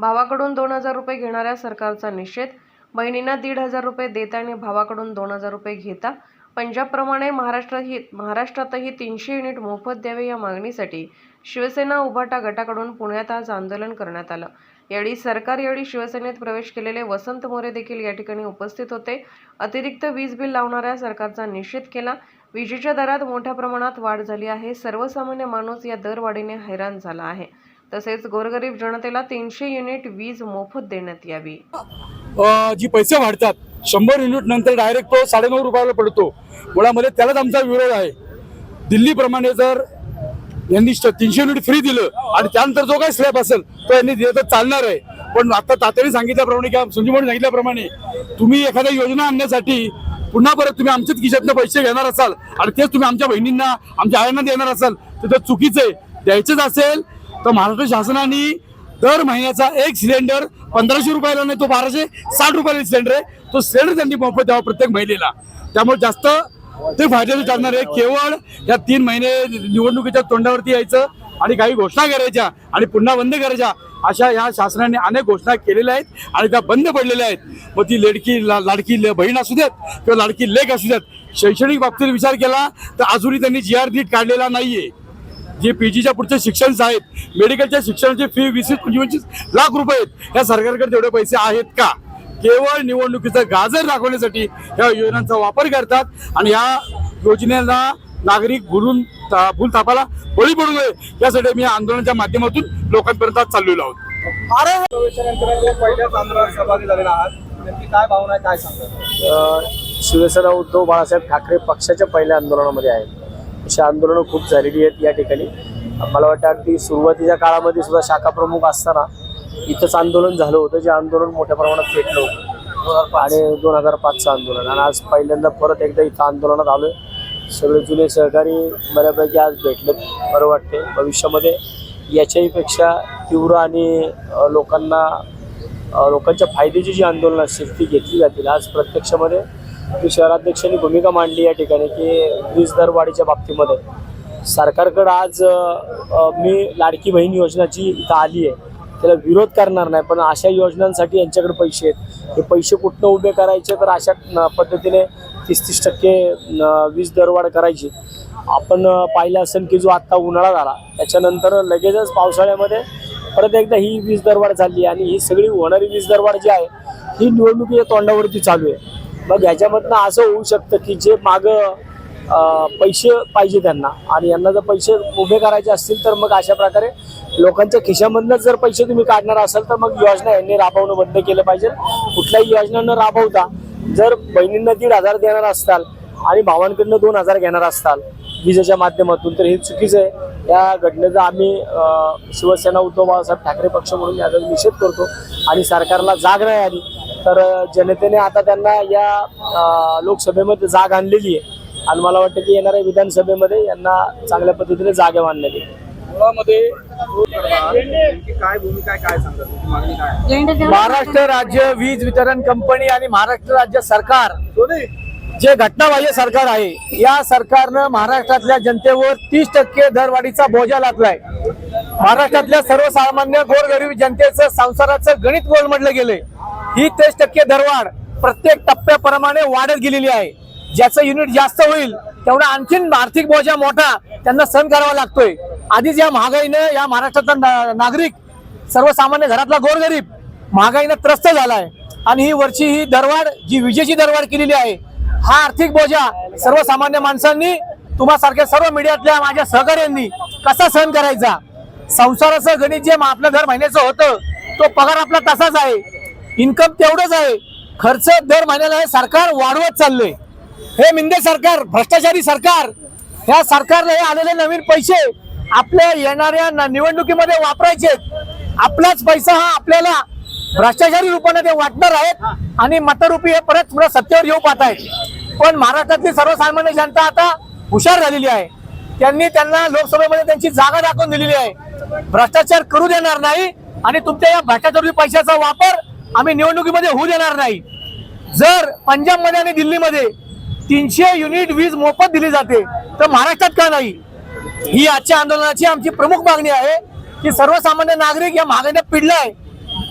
भावाकडून दोन हजार रुपये घेणाऱ्या सरकारचा निषेध. बहिणींना दीड हजार रुपये देता आणि भावाकडून दोन हजार रुपये घेता. पंजाबप्रमाणे महाराष्ट्रातही महाराष्ट्रातही तीनशे युनिट मोफत द्यावे या मागणीसाठी शिवसेना उभाटा गटाकडून पुण्यात आज आंदोलन करण्यात आलं. यावेळी सरकार यावेळी शिवसेनेत प्रवेश केलेले वसंत मोरे देखील या ठिकाणी उपस्थित होते. अतिरिक्त वीज बिल लावणाऱ्या सरकारचा निषेध केला. विजेच्या दरात मोठ्या प्रमाणात वाढ झाली आहे. सर्वसामान्य माणूस या दरवाढीने हैराण झाला आहे. तसेच गोरगरीब जनतेला तीनशे युनिट वीज मोफत देण्यात यावी. जी पैसे वाढतात शंभर युनिट नंतर डायरेक्ट तो साडेनऊ रुपयाला पडतो. मुळामध्ये त्यालाच आमचा विरोध आहे. दिल्लीप्रमाणे जर यांनी तीनशे युनिट फ्री दिलं आणि त्यानंतर जो काही स्लॅब असेल तो यांनी दिलं तर चालणार आहे. पण आता तातडी सांगितल्याप्रमाणे किंवा संजीवनी सांगितल्याप्रमाणे तुम्ही एखाद्या योजना आणण्यासाठी पुन्हा परत तुम्ही आमच्याच खिशातनं पैसे घेणार असाल आणि तेच तुम्ही आमच्या बहिणींना आमच्या आयांना देणार असाल तर चुकीचं आहे. द्यायचंच असेल तर महाराष्ट्र शासनाने दर महिन्याचा एक सिलेंडर पंधराशे रुपयाला नाही तो बाराशे साठ रुपयाला सिलेंडर आहे. तो सिलेंडर त्यांनी मोफत द्यावा प्रत्येक महिलेला. त्यामुळे जास्त ते फायद्याचं ठरणार आहे. केवळ या तीन महिने निवडणुकीच्या तोंडावरती यायचं आणि काही घोषणा करायच्या आणि पुन्हा बंद करायच्या अशा या शासनाने अनेक घोषणा केलेल्या आहेत आणि त्या बंद पडलेल्या आहेत. मग ती लेडकी ला- लाडकी ले- बहीण असू देत किंवा लाडकी लेख असू देत शैक्षणिक बाबतीत विचार केला तर अजूनही त्यांनी जी आर नीट काढलेला नाहीये. जे पी जीच्या पुढचे शिक्षण आहेत मेडिकलच्या शिक्षणाची फी वीस पंचवीस लाख रुपये आहेत या सरकारकडे तेवढे पैसे आहेत का? केवळ निवडणुकीचं गाजर दाखवण्यासाठी या योजनांचा वापर करतात आणि या योजनेला नागरिक भुलून ता- भूल थापाला बळी पडू नये. यासाठी मी आंदोलनाच्या माध्यमातून लोकांपर्यंत आज चाललेलो आहोत. काय भावना काय शिवसेना उद्धव बाळासाहेब ठाकरे पक्षाच्या पहिल्या आंदोलनामध्ये आहेत. अशी आंदोलनं खूप झालेली आहेत या ठिकाणी. मला वाटतं अगदी सुरुवातीच्या काळामध्ये सुद्धा शाखा प्रमुख असताना इथंच आंदोलन झालं होतं जे आंदोलन मोठ्या प्रमाणात भेटलं होतं. आणि दोन हजार पाचचं आंदोलन. आणि आज पहिल्यांदा परत एकदा इथं आंदोलनात आलोय. सगळे जुने सहकारी बऱ्यापैकी आज भेटले बरं वाटते भविष्यामध्ये याच्याही पेक्षा तीव्र आणि लोकांना लोकांच्या फायद्याची जी आंदोलनं असतील ती घेतली जातील. आज प्रत्यक्षामध्ये मी शहराध्यक्षांनी भूमिका मांडली या ठिकाणी की वीज दरवाढीच्या बाबतीमध्ये. सरकारकडं आज मी लाडकी बहीण योजना जी इथं आली आहे त्याला विरोध करणार नाही पण अशा योजनांसाठी यांच्याकडे पैसे आहेत. हे पैसे कुठनं उभे करायचे? तर अशा पद्धतीने तीस तीस टक्के वीज दरवाढ करायची. आपण पाहिलं असेल की जो आत्ता उन्हाळा झाला त्याच्यानंतर लगेचच पावसाळ्यामध्ये परत एकदा ही वीज दरवाढ झाली आणि ही सगळी होणारी वीज दरवाढ जी आहे ही निवडणुकीच्या तोंडावरती चालू आहे. मग ह्याच्यामधनं असं होऊ शकतं की जे मागं पैसे पाहिजे त्यांना. आणि यांना जर पैसे उभे करायचे असतील तर मग अशा प्रकारे लोकांच्या खिशामधनंच जर पैसे तुम्ही काढणार असाल तर मग योजना यांनी राबवणं बंद केलं पाहिजे. कुठल्याही योजना न राबवता जर बहिणींना दीड हजार देणार असताल आणि भावांकडनं दोन हजार घेणार असताल विजेच्या माध्यमातून तर हे चुकीचं आहे. या घटनेचा आम्ही शिवसेना उद्धव बाळासाहेब ठाकरे पक्ष म्हणून याचा निषेध करतो. आणि सरकारला जाग नाही आली. तर जनतेने आता त्यांना या लोकसभेमध्ये जाग आणलेली आहे. आणि मला वाटतं की येणाऱ्या विधानसभेमध्ये यांना चांगल्या पद्धतीने जागे मानलेली आहे? महाराष्ट्र राज्य वीज वितरण कंपनी आणि महाराष्ट्र राज्य सरकार जे घटनाबाह्य सरकार आहे या सरकारनं महाराष्ट्रातल्या जनतेवर तीस टक्के दरवाढीचा बोजा लादलाय. महाराष्ट्रातल्या सर्वसामान्य गोरगरीब जनतेचं संसाराचं गणित गोलमडलं गेलंय. ही तीस टक्के दरवाढ प्रत्येक टप्प्याप्रमाणे वाढत गेलेली आहे. ज्याचं युनिट जास्त होईल तेवढा आणखीन आर्थिक बोजा मोठा त्यांना सहन करावा लागतोय. आधीच या महागाईनं या महाराष्ट्रातला ना- नागरिक सर्वसामान्य घरातला गोरगरीब महागाईनं त्रस्त झालाय. आणि ही वरची ही दरवाढ जी विजेची दरवाढ केलेली आहे हा आर्थिक बोजा सर्वसामान्य माणसांनी तुम्हासारख्या सर्व मीडियातल्या माझ्या सहकार्यांनी कसा सहन करायचा? संसाराचं गणित जे आपलं दर महिन्याचं होतं तो पगार आपला तसाच आहे. इन्कम तेवढंच आहे. खर्च दर महिन्याला हे सरकार वाढवत चाललंय. हे मिंदे सरकार भ्रष्टाचारी सरकार ह्या सरकारला हे आलेले नवीन पैसे आपल्या येणाऱ्या निवडणुकीमध्ये वापरायचे. आपलाच पैसा हा आपल्याला भ्रष्टाचारी रूपाने ते वाटणार आहेत आणि मतरूपी हे परत पुन्हा सत्तेवर येऊ पाहत आहेत. पण महाराष्ट्रातली सर्वसामान्य जनता आता हुशार झालेली आहे. त्यांनी त्यांना लोकसभेमध्ये त्यांची जागा दाखवून दिलेली आहे. भ्रष्टाचार करू देणार नाही आणि तुमच्या या भ्रष्टाचारी पैशाचा वापर आम्ही निवडणुकीमध्ये होऊ देणार नाही. जर पंजाबमध्ये आणि दिल्लीमध्ये तीनशे युनिट वीज मोफत दिली जाते तर महाराष्ट्रात का नाही? ही आजच्या आंदोलनाची आमची प्रमुख मागणी आहे की सर्वसामान्य नागरिक या महागाईने आहे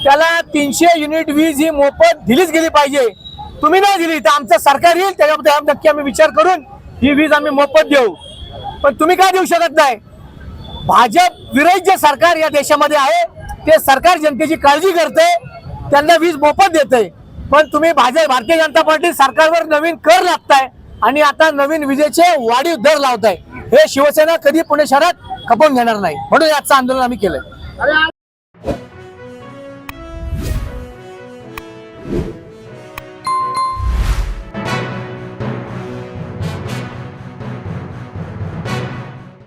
त्याला तीनशे युनिट वीज ही मोफत दिलीच गेली पाहिजे. तुम्ही नाही दिली तर आमचं सरकार येईल त्याच्याबद्दल नक्की आम्ही विचार करून ही वीज आम्ही मोफत देऊ. पण तुम्ही काय देऊ शकत नाही? भाजप विरहित जे सरकार या देशामध्ये आहे ते सरकार जनतेची काळजी करते त्यांना वीज मोफत देते पण तुम्ही भाजप भारतीय जनता पार्टी सरकारवर नवीन कर लागताय आणि आता नवीन विजेचे वाढीव दर लावताय. हे शिवसेना कधी पुणे शहरात खपवून घेणार नाही. म्हणून याचं आंदोलन आम्ही केलंय.